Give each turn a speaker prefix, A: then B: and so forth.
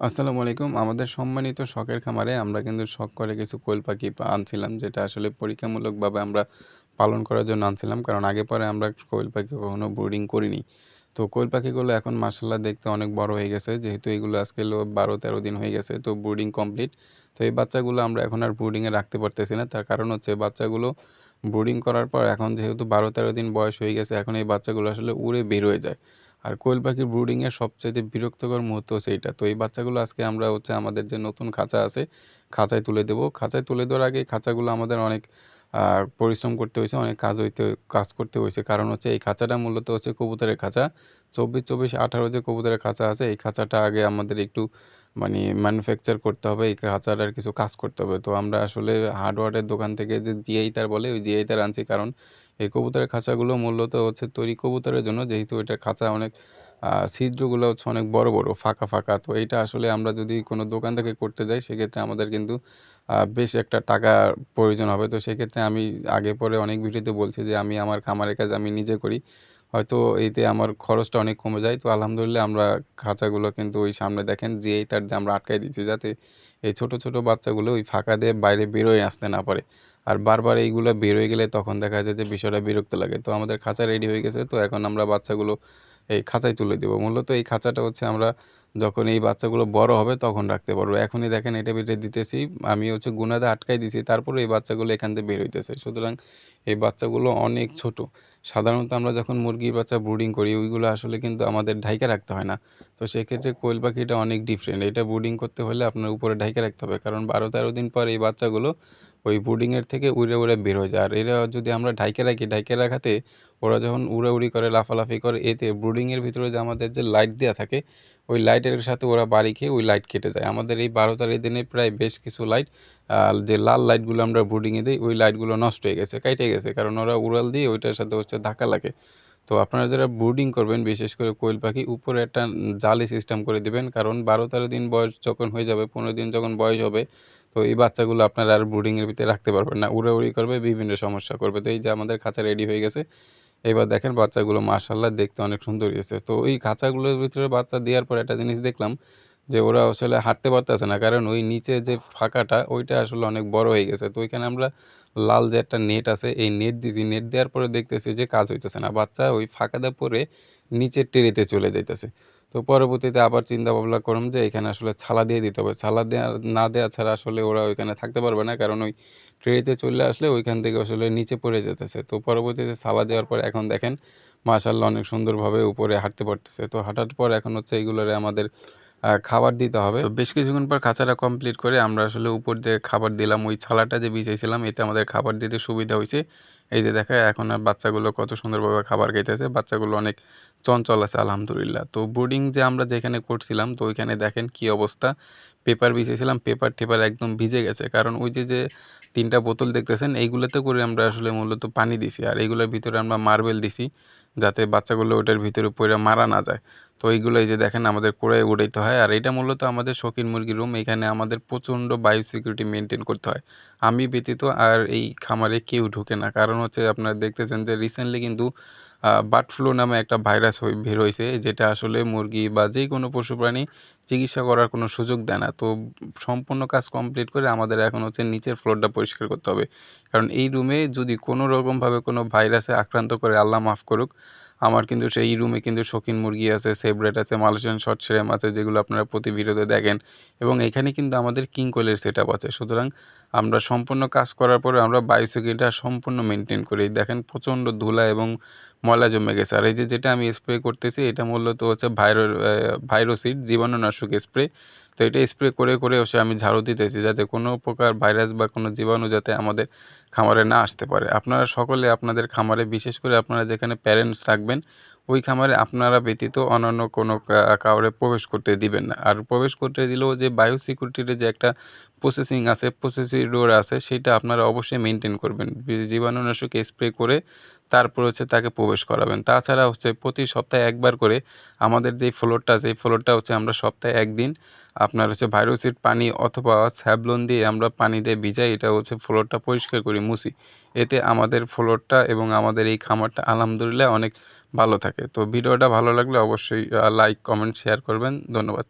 A: আসসালামু আলাইকুম। আমাদের সম্মানিত শখের খামারে আমরা কিন্তু শখ করে কিছু কোয়েল পাখি আনছিলাম, যেটা আসলে পরীক্ষামূলকভাবে আমরা পালন করার জন্য আনছিলাম। কারণ আগে পরে আমরা কোয়েল পাখি কখনো ব্রুডিং করিনি। তো কোয়েল পাখিগুলো এখন মাশাআল্লাহ দেখতে অনেক বড় হয়ে গেছে। যেহেতু এগুলো আজকে হলো ১২-১৩ দিন হয়ে গেছে। তো ব্রুডিং কমপ্লিট। তো এই বাচ্চাগুলো আমরা এখন আর ব্রুডিং এ রাখতে পারতেছি না। তার কারণ হচ্ছে বাচ্চাগুলো ব্রুডিং করার পর এখন যেহেতু ১২-১৩ দিন বয়স হয়ে গেছে, এখন এই বাচ্চাগুলো আসলে উড়ে বের হয়ে যায়। আর কোয়েল পাখির ব্রুডিং এর সবচাইতে বিরক্তকর মুহূর্ত হচ্ছে এইটা। তো এই বাচ্চাগুলো আজকে আমরা হচ্ছে আমাদের যে নতুন খাঁচা আছে, খাঁচায় তুলে দেব। খাঁচায় তুলে দেওয়ার আগে খাঁচাগুলো আমাদের অনেক পরিশ্রম করতে হয়েছে অনেক কাজ হইতে কাজ করতে হয়েছে কারণ হচ্ছে এই খাঁচাটা মূলত হচ্ছে কবুতরের খাঁচা। ২৪, ২৪, ১৮ যে কবুতরের খাঁচা আছে এই খাঁচাটা আগে আমাদের একটু মানে ম্যানুফ্যাকচার করতে হবে। এই খাঁচাটার কিছু কাজ করতে হবে। তো আমরা আসলে হার্ডওয়্যারের দোকান থেকে যে জিআই তার বলে ওই জিআই তার আনছি। কারণ এই কবুতরের খাঁচাগুলো মূলত হচ্ছে তৈরি কবুতরের জন্য যেহেতু এটার খাঁচা অনেক ছিদ্রগুলো হচ্ছে অনেক বড়, বড় ফাঁকা, ফাঁকা। তো এইটা আসলে আমরা যদি কোনো দোকান থেকে করতে যাই সেক্ষেত্রে আমাদের কিন্তু বেশ একটা টাকা প্রয়োজন হবে। তো সেক্ষেত্রে আমি আগে পরে অনেক ভিডিওতে বলছি যে আমি আমার খামারের কাজ আমি নিজে করি। হয়তো এতে আমার খরচটা অনেক কমে যায়। তো আলহামদুলিল্লাহ আমরা খাঁচাগুলো কিন্তু ওই সামনে দেখেন যেই তার যে আমরা আটকাই দিচ্ছি যাতে এই ছোট, ছোট বাচ্চাগুলো ওই ফাঁকা দিয়ে বাইরে বেরোয় আসতে না পারে। আর বারবার এইগুলো বেরোয় গেলে তখন দেখা যায় যে বিষয়টা বিরক্ত লাগে। তো আমাদের খাঁচা রেডি হয়ে গেছে। তো এখন আমরা বাচ্চাগুলো এই খাঁচায় তুলে দেব। মূলত এই খাঁচাটা হচ্ছে আমরা যখন এই বাচ্চাগুলো বড় হবে তখন রাখতে পারব। এখনই দেখেন এটা বেটে দিতেছি। আমি হচ্ছে গুনাতে আটকায় দিছি। তারপরে এই বাচ্চাগুলো এখান থেকে বের হইতেছে। সুতরাং এই বাচ্চাগুলো অনেক ছোট। সাধারণত আমরা যখন মুরগির বাচ্চা ব্রুডিং করি, ওইগুলো আসলে কিন্তু আমাদের ঢাইকা রাখতে হয় না। তো সেক্ষেত্রে কোয়েল পাখিটা অনেক ডিফারেন্ট। এটা ব্রুডিং করতে হলে আপনার উপরে ঢাইকা রাখতে হবে। কারণ ১২-১৩ দিন পর এই বাচ্চাগুলো ওই বোর্ডিংয়ের থেকে উড়ে, উড়ে বের হয়ে যায়। আর এরা যদি আমরা ঢাইকা রাখি, ঢাইকা রাখাতে ওরা যখন উড়াউড়ি করে লাফালাফি করে এতে ব্রুডিংয়ের ভিতরে যে আমাদের যে লাইট দেওয়া থাকে ওই লাইটের সাথে ওরা বাড়ি খেয়ে ওই লাইট কেটে যায়। আমাদের এই ১২ তারিখ দিনে প্রায় বেশ কিছু লাইট যে লাল লাইটগুলো আমরা ব্রুডিংয়ে দিই ওই লাইটগুলো নষ্ট হয়ে গেছে, কাইটে গেছে। কারণ ওরা উড়াল দিয়ে ওইটার সাথে হচ্ছে ধাক্কা লাগে। তো আপনারা যারা ব্রুডিং করবেন বিশেষ করে কোয়েল পাখি উপরে একটা জালি সিস্টেম করে দিবেন। কারণ ১২-১৩ দিন বয়স যখন হয়ে যাবে, ১৫ দিন যখন বয়স হবে তো এই বাচ্চাগুলো আপনারা আর ব্রুডিংয়ের ভিতরে রাখতে পারবেন না। উড়াউড়ি করবে, বিভিন্ন সমস্যা করবে। তো এই যে আমাদের খাঁচা রেডি হয়ে গেছে। এবার দেখেন বাচ্চাগুলো মার্শাল্লাহ দেখতে অনেক সুন্দর হয়েছে। তো এই খাঁচাগুলোর ভিতরে বাচ্চা দেওয়ার পর একটা জিনিস দেখলাম যে ওরা আসলে হাঁটতে পারতেছে না। কারণ ওই নিচে যে ফাঁকাটা, ওইটা আসলে অনেক বড় হয়ে গেছে। তো ওইখানে আমরা লাল যে একটা নেট আছে, এই নেট দিছি। নেট দেওয়ার পরে দেখতেছি যে কাজ হইতেছে না। বাচ্চা ওই ফাঁকাতে পরে নিচে ট্রেতে চলে যাইতেছে। তো পরবর্তীতে আবার চিন্তা ভাবনা করলাম যে এখানে আসলে ছালা দিয়ে দিতে হবে। ছালা দেয়া, না দেওয়া ছাড়া আসলে ওরা ওইখানে থাকতে পারবে না। কারণ ওই ট্রেতে চলে আসলে ওইখান থেকে আসলে নিচে পড়ে যেতেছে। তো পরবর্তীতে ছালা দেওয়ার পর এখন দেখেন, মাশাআল্লাহ অনেক সুন্দরভাবে উপরে হাঁটতে পারতেছে। তো হাঁটার পর এখন হচ্ছে এইগুলোরে আমাদের খাবার দিতে হবে। তো বেশ কিছুক্ষণ পর খাঁচাটা কমপ্লিট করে আমরা আসলে উপর দিয়ে খাবার দিলাম। ওই ছালাটা যে বিছাইছিলাম এতে আমাদের খাবার দিতে সুবিধা হয়েছে এই যে দেখেন এখন আর বাচ্চাগুলো কত সুন্দরভাবে খাবার খাইতেছে। বাচ্চাগুলো অনেক চঞ্চল আছে আলহামদুলিল্লাহ। তো ব্রুডিং যে আমরা যেখানে করছিলাম তো ওইখানে দেখেন কি অবস্থা। পেপার বিছাইছিলাম, পেপার-টেপার একদম ভিজে গেছে। কারণ ওই যে, যে তিনটা বোতল দেখতেছেন এইগুলোতে করে আমরা আসলে মূলত পানি দিছি। আর এইগুলোর ভিতরে আমরা মার্বেল দিছি যাতে বাচ্চাগুলো ওটার ভিতরে পড়ে মারা না যায়। তো এইগুলো এই যে দেখেন আমাদের কোড়ায় উড়াইতে হয়। আর এটা মূলত আমাদের শৌখিন মুরগির রুম। এখানে আমাদের প্রচণ্ড বায়ো সিকিউরিটি মেনটেন করতে হয়। আমি ব্যতীত আর এই খামারে কেউ ঢুকে না। কারণ হচ্ছে আপনারা দেখতেছেন যে রিসেন্টলি কিন্তু বার্ড ফ্লু নামে একটা ভাইরাস বের হইছে। যেটা আসলে মুরগি বা যেকোনো পশু প্রাণী চিকিৎসা করার কোনো সুযোগ দেয় না। তো সম্পূর্ণ কাজ কমপ্লিট করে আমাদের এখন হচ্ছে নিচের ফ্লোরটা পরিষ্কার করতে হবে। কারণ এই রুমে যদি কোনো রকমভাবে কোনো ভাইরাসে আক্রান্ত করে আল্লাহ মাফ করুক আমার কিন্তু সেই রুমে কিন্তু শৌখিন মুরগি আছে, সেব্রেট আছে, মালয়েশিয়ান শর্ট শ্রেম আছে যেগুলো আপনারা প্রতি ভিডিওতে দেখেন এবং এখানে কিন্তু আমাদের কিং কোয়েলের সেটআপ আছে। সুতরাং আমরা সম্পূর্ণ কাজ করার পরে আমরা বায়োসিকিউরিটিটা সম্পূর্ণ মেনটেন করি। দেখেন প্রচণ্ড ধুলা এবং ময়লা জমে গেছে। আর এই যে যেটা আমি স্প্রে করতেছি, এটা মূলত হচ্ছে ভাইরো ভাইরোসিড জীবাণুনাশক স্প্রে। তো এটা স্প্রে করে, করে হচ্ছে আমি ঝাড়ু দিতেছি যাতে কোনো প্রকার ভাইরাস বা কোনো জীবাণু যাতে আমাদের খামারে না আসতে পারে। আপনারা সকলে আপনাদের খামারে বিশেষ করে আপনারা যেখানে প্যারেন্টস রাখবেন ওই খামারে আপনারা ব্যতীত অন্যান্য কোনো কাউরে প্রবেশ করতে দিবেন না। আর প্রবেশ করতে দিলেও যে বায়ো সিকিউরিটির যে একটা প্রসেসিং আছে, প্রসেসিডিওর আছে সেইটা আপনারা অবশ্যই মেনটেন করবেন। জীবাণুনাশক স্প্রে করে তারপর হচ্ছে তাকে প্রবেশ করাবেন। তাছাড়া হচ্ছে প্রতি সপ্তাহে একবার করে আমাদের যেই ফ্লোরটা আছে এই ফ্লোরটা হচ্ছে আমরা সপ্তাহে ১ দিন আপনার হচ্ছে ভাইরোসিড পানি অথবা স্যাবলন দিয়ে আমরা পানি দিয়ে ভিজাই এটা হচ্ছে ফ্লোরটা পরিষ্কার করি, মুছি। এতে আমাদের ফ্লোরটা এবং আমাদের এই খামারটা আলহামদুলিল্লাহ অনেক ভালো থাকে। তো ভিডিওটা ভালো লাগলে অবশ্যই লাইক, কমেন্ট, শেয়ার করবেন। ধন্যবাদ।